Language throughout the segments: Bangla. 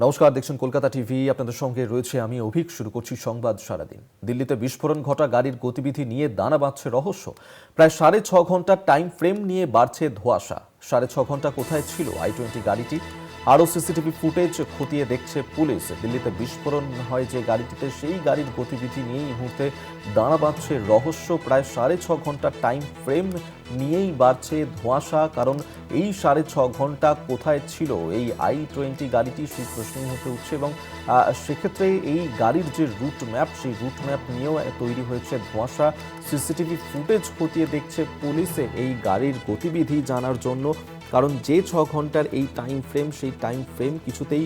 নমস্কার, দেখছেন কলকাতা টিভি। আপনাদের সঙ্গে রয়েছে আমি অভিক। শুরু করছি সংবাদ সারাদিন। দিল্লিতে বিস্ফোরণ ঘটা গাড়ির গতিবিধি নিয়ে দানা বাঁধছে রহস্য। প্রায় সাড়ে ছ ঘণ্টার টাইম ফ্রেম নিয়ে বাড়ছে ধোঁয়াশা। সাড়ে ছ ঘণ্টা কোথায় ছিল আই টোয়েন্টি গাড়িটি? আরও সিসিটিভি ফুটেজ খতিয়ে দেখছে পুলিশ। দিল্লিতে বিস্ফোরণ হয় যে গাড়িটিতে, সেই গাড়ির গতিবিধি নিয়েই মুহূর্তে দাঁড়া বাঁধছে রহস্য। প্রায় সাড়ে ছ ঘণ্টার টাইম ফ্রেম নিয়েই বাড়ছে ধোঁয়াশা। কারণ এই সাড়ে ছ ঘণ্টা কোথায় ছিল? এই আই টোয়েন্টি গাড়িটি সেই প্রশ্ন হতে উঠছে এবং সেক্ষেত্রে এই গাড়ির যে রুট ম্যাপ সেই রুট ম্যাপ নিয়েও তৈরি হয়েছে ধোঁয়াশা। সিসিটিভি ফুটেজ খতিয়ে দেখছে পুলিশে এই গাড়ির গতিবিধি জানার জন্য। কারণ যে ছ ঘণ্টার এই টাইম ফ্রেম সেই টাইম ফ্রেম কিছুতেই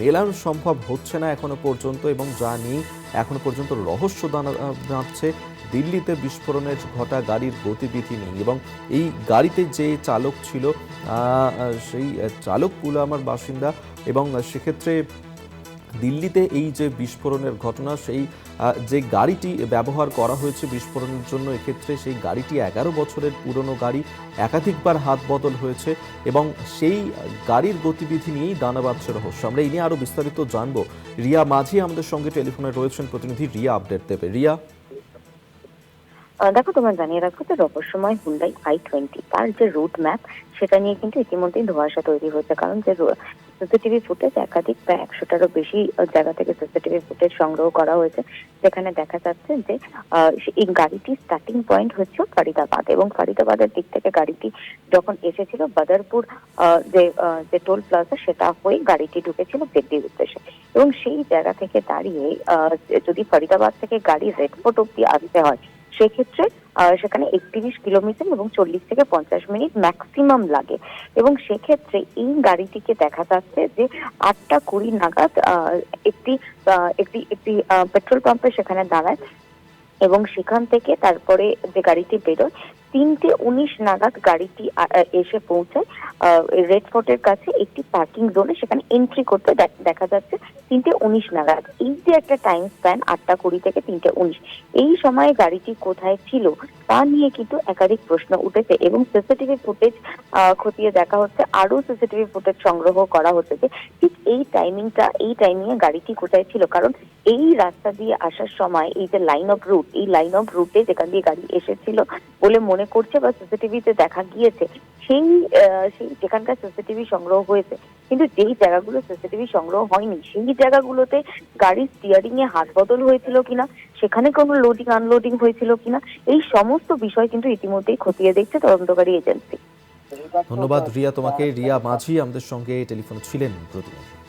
মেলানো সম্ভব হচ্ছে না এখনও পর্যন্ত এবং যা নিয়ে এখনও পর্যন্ত রহস্য দাঁড়াচ্ছে দিল্লিতে বিস্ফোরণের ঘটা গাড়ির গতিবিধি নেই এবং এই গাড়িতে যে চালক ছিল সেই চালক পুলামার বাসিন্দা এবং সেক্ষেত্রে দিল্লিতে এই যে বিস্ফোরণের ঘটনা, সেই যে গাড়িটি ব্যবহার করা হয়েছে বিস্ফোরণের জন্য, এক্ষেত্রে সেই গাড়িটি এগারো বছরের পুরনো গাড়ি, একাধিকবার হাত বদল হয়েছে এবং সেই গাড়ির গতিবিধি নিয়েই দানা বাঁধছে রহস্য। আমরা এই নিয়ে আরও বিস্তারিত জানব। রিয়া মাঝি আমাদের সঙ্গে টেলিফোনে রয়েছেন প্রতিনিধি। রিয়া আপডেট দেবে। রিয়া? দেখো, তোমার জানিয়ে রাখো যে রহস্যময় হুন্ডাই আই টোয়েন্টি তার যে রুট ম্যাপ সেটা নিয়ে কিন্তু ইতিমধ্যেই ধোয়াশা তৈরি হয়েছে। কারণ যে সিসিটিভি ফুটেজ একাধিক প্রায় একশোটারও বেশি জায়গা থেকে সিসিটিভি ফুটেজ সংগ্রহ করা হয়েছে, যেখানে দেখা যাচ্ছে যে এই গাড়িটির স্টার্টিং পয়েন্ট হচ্ছে ফরিদাবাদ এবং ফরিদাবাদের দিক থেকে গাড়িটি যখন এসেছিল বাদারপুর যে যে টোল প্লাজা সেটা হয়ে গাড়িটি ঢুকেছিল দিল্লির উদ্দেশ্যে। এবং সেই জায়গা থেকে দাঁড়িয়ে যদি ফরিদাবাদ থেকে গাড়ি রেড ফোর্ট অব্দি আসতে হয় সেক্ষেত্রে সেখানে একত্রিশ কিলোমিটার এবং চল্লিশ থেকে পঞ্চাশ মিনিট ম্যাক্সিমাম লাগে। এবং সেক্ষেত্রে এই গাড়িটিকে দেখা যাচ্ছে যে আটটা কুড়ি নাগাদ একটি একটি একটি পেট্রোল পাম্পে সেখানে দাঁড়ায়। এবং সেখান থেকে তারপরে যে গাড়িটি বেরোয় তিনটে উনিশ নাগাদ গাড়িটি এসে পৌঁছায় রেড ফোর্টের কাছে একটি পার্কিং জোনে সেখানে এন্ট্রি করতে দেখা যাচ্ছে তিনটে উনিশ নাগাদ। এই যে একটা টাইম স্প্যান আটটা কুড়ি থেকে তিনটে উনিশ। এই সময়ে গাড়িটি কোথায় ছিল, তা নিয়ে কিন্তু একাধিক প্রশ্ন উঠেছে এবং সিসিটিভি ফুটেজ খতিয়ে দেখা হচ্ছে। আরও সিসিটিভি ফুটেজ সংগ্রহ করা হচ্ছে যে ঠিক এই টাইমিংটা এই টাইমিং এ গাড়িটি কোথায় ছিল। কারণ এই রাস্তা দিয়ে আসার সময় এই যে লাইন অফ রুট এই লাইন অফ রুটে যেখান দিয়ে গাড়ি এসেছিল বলে মনে করছে বা সিসিটিভিতে দেখা গিয়েছে, সেই সেই যেখানকার সিসিটিভি সংগ্রহ হয়েছে। কিন্তু যেই জায়গাগুলো সিসিটিভি সংগ্রহ হয়নি, সেই জায়গাগুলোতে গাড়ির স্টিয়ারিং এ হাত বদল হয়েছিল কিনা, সেখানে কোনো লোডিং আনলোডিং হয়েছিল কিনা, এই সমস্ত বিষয় কিন্তু ইতিমধ্যেই খতিয়ে দেখছে তদন্তকারী এজেন্সি। ধন্যবাদ রিয়া। তোমাকে রিয়া মাঝি আমাদের সঙ্গে টেলিফোনে ছিলেন প্রতিনিধি।